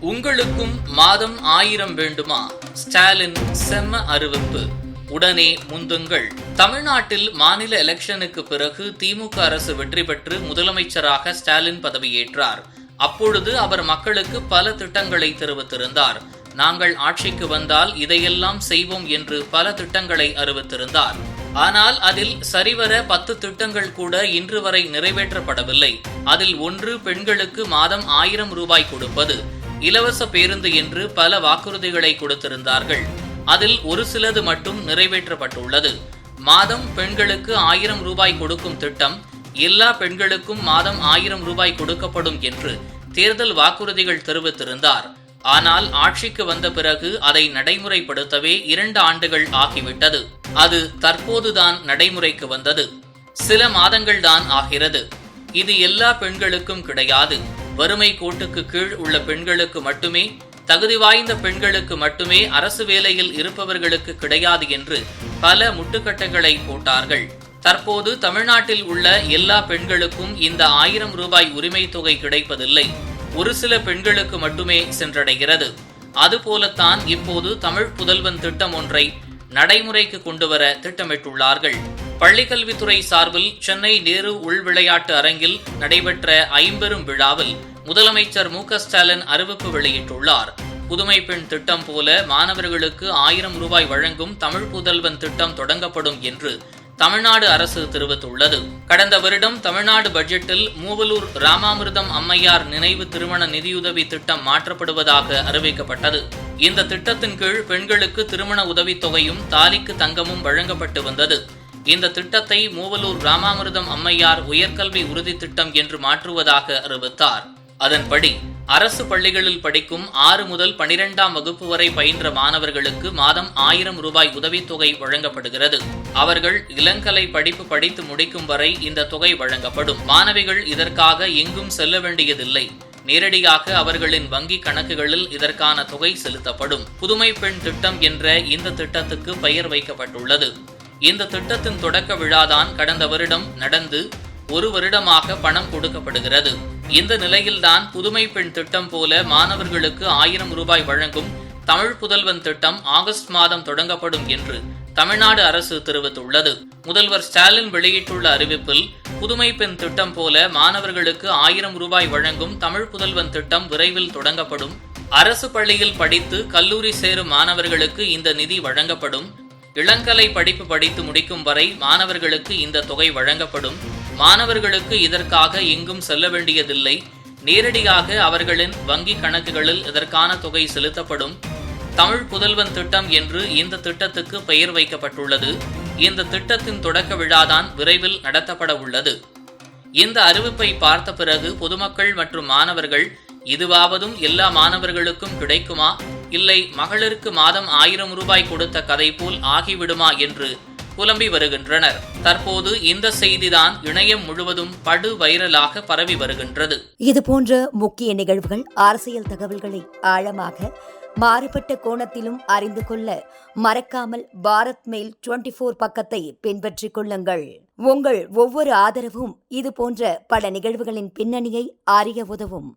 உங்களுக்கும் மாதம் ஆயிரம் வேண்டுமா? ஸ்டாலின் செம்ம அறிவிப்பு. உடனே முந்துங்கள். தமிழ்நாட்டில் மாநில எலெக்ஷனுக்கு பிறகு திமுக அரசு வெற்றி பெற்று முதலமைச்சராக ஸ்டாலின் பதவியேற்றார். அப்பொழுது அவர் மக்களுக்கு பல திட்டங்களை தெரிவித்திருந்தார். நாங்கள் ஆட்சிக்கு வந்தால் இதையெல்லாம் செய்வோம் என்று பல திட்டங்களை அறிவித்திருந்தார். ஆனால் அதில் சரிவர பத்து திட்டங்கள் கூட இன்று வரை நிறைவேற்றப்படவில்லை. அதில் ஒன்று பெண்களுக்கு மாதம் ஆயிரம் ரூபாய் கொடுப்பது. இலவச பேருந்து என்று பல வாக்குறுதிகளை கொடுத்திருந்தார்கள். அதில் ஒரு சிலது மட்டும் நிறைவேற்றப்பட்டுள்ளது. மாதம் பெண்களுக்கு ஆயிரம் ரூபாய் கொடுக்கும் திட்டம் எல்லா பெண்களுக்கும் மாதம் ஆயிரம் ரூபாய் கொடுக்கப்படும் என்று தேர்தல் வாக்குறுதிகள் தெரிவித்திருந்தார். ஆனால் ஆட்சிக்கு வந்த பிறகு அதை நடைமுறைப்படுத்தவே இரண்டு ஆண்டுகள் ஆகிவிட்டது. அது தற்போதுதான் நடைமுறைக்கு வந்தது. சில மாதங்கள் தான் ஆகிறது. இது எல்லா பெண்களுக்கும் கிடையாது. வறுமை கோட்டுக்கு கீழ் உள்ள பெண்களுக்கு மட்டுமே தகுதி வாய்ந்த பெண்களுக்கு மட்டுமே அரசு வேலையில் இருப்பவர்களுக்கு கிடையாது என்று பல முட்டுக்கட்டைகளை போட்டார்கள். தற்போது தமிழ்நாட்டில் உள்ள எல்லா பெண்களுக்கும் இந்த ஆயிரம் ரூபாய் உரிமை தொகை கிடைப்பதில்லை. ஒரு சில பெண்களுக்கு மட்டுமே சென்றடைகிறது. அதுபோலத்தான் இப்போது தமிழ் புதல்வன் திட்டம் ஒன்றை நடைமுறைக்கு கொண்டுவர திட்டமிட்டுள்ளார்கள். பள்ளிக்கல்வித்துறை சார்பில் சென்னை நேரு உள் விளையாட்டு அரங்கில் நடைபெற்ற ஐம்பெரும் விழாவில் முதலமைச்சர் மு ஸ்டாலின் அறிவிப்பு வெளியிட்டுள்ளார். புதுமை பெண் திட்டம் போல மாணவர்களுக்கு ஆயிரம் ரூபாய் வழங்கும் தமிழ் புதல்வன் திட்டம் தொடங்கப்படும் என்று தமிழ்நாடு அரசு தெரிவித்துள்ளது. கடந்த வருடம் தமிழ்நாடு பட்ஜெட்டில் மூவலூர் ராமாமிர்தம் அம்மையார் நினைவு திருமண நிதியுதவி திட்டம் மாற்றப்படுவதாக அறிவிக்கப்பட்டது. இந்த திட்டத்தின் கீழ் பெண்களுக்கு திருமண உதவித்தொகையும் தாலிக்கு தங்கமும் வழங்கப்பட்டு வந்தது. இந்த திட்டத்தை மூவலூர் ராமாமிர்தம் அம்மையார் உயர்கல்வி உறுதி திட்டம் என்று மாற்றுவதாக அறிவித்தார். அதன்படி அரசு பள்ளிகளில் படிக்கும் ஆறு முதல் பனிரெண்டாம் வகுப்பு வரை பயின்ற மாணவர்களுக்கு மாதம் ஆயிரம் ரூபாய் உதவித்தொகை வழங்கப்படுகிறது. அவர்கள் இளங்கலை படிப்பு படித்து முடிக்கும் வரை இந்த தொகை வழங்கப்படும். மாணவிகள் இதற்காக எங்கும் செல்ல வேண்டியதில்லை. நேரடியாக அவர்களின் வங்கி கணக்குகளில் இதற்கான தொகை செலுத்தப்படும். புதுமை பெண் திட்டம் என்ற இந்த திட்டத்துக்கு பெயர் வைக்கப்பட்டுள்ளது. இந்த திட்டத்தின் தொடக்க விழாதான் கடந்த வருடம் நடந்து ஒரு வருடமாக பணம் கொடுக்கப்படுகிறது. இந்த நிலையில்தான் புதுமை பெண் திட்டம் போல மாணவர்களுக்கு ஆயிரம் ரூபாய் வழங்கும் தமிழ் புதல்வன் திட்டம் ஆகஸ்ட் மாதம் தொடங்கப்படும் என்று தமிழ்நாடு அரசு தெரிவித்துள்ளது. முதல்வர் ஸ்டாலின் வெளியிட்டுள்ள அறிவிப்பில் புதுமை பெண் திட்டம் போல மாணவர்களுக்கு ஆயிரம் ரூபாய் வழங்கும் தமிழ் புதல்வன் திட்டம் விரைவில் தொடங்கப்படும். அரசு பள்ளியில் படித்து கல்லூரி சேரும் மாணவர்களுக்கு இந்த நிதி வழங்கப்படும். இளங்கலை படிப்பு படித்து முடிக்கும் வரை மாணவர்களுக்கு இந்த தொகை வழங்கப்படும். மாணவர்களுக்கு இதற்காக எங்கும் செல்ல வேண்டியதில்லை. நேரடியாக அவர்களின் வங்கி கணக்குகளில் இதற்கான தொகை செலுத்தப்படும். தமிழ் புதல்வன் திட்டம் என்று இந்த திட்டத்துக்கு பெயர் வைக்கப்பட்டுள்ளது. இந்த திட்டத்தின் தொடக்க விழாதான் விரைவில் நடத்தப்பட உள்ளது. இந்த அறிவிப்பை பார்த்த பிறகு பொதுமக்கள் மற்றும் மாணவர்கள் இதுவாவதும் எல்லா மாணவர்களுக்கும் கிடைக்குமா? இல்லை மகளிருக்கு மாதம் ஆயிரம் ரூபாய் கொடுத்த கதை போல் ஆகிவிடுமா? என்று புலம்பி வருகின்றனர். தற்போது இந்த செய்திதான் இணையம் முழுவதும் படு வைரலாக பரவி வருகின்றது. இது போன்ற முக்கிய நிகழ்வுகள் அரசியல் தகவல்களை ஆழமாக மாறுபட்ட கோணத்திலும் அறிந்து கொள்ள மறக்காமல் பாரத் மெயில் டுவெண்டி போர் பக்கத்தை பின்பற்றிக் கொள்ளுங்கள். உங்கள் ஒவ்வொரு ஆதரவும் இது போன்ற பல நிகழ்வுகளின் பின்னணியை அறிய உதவும்.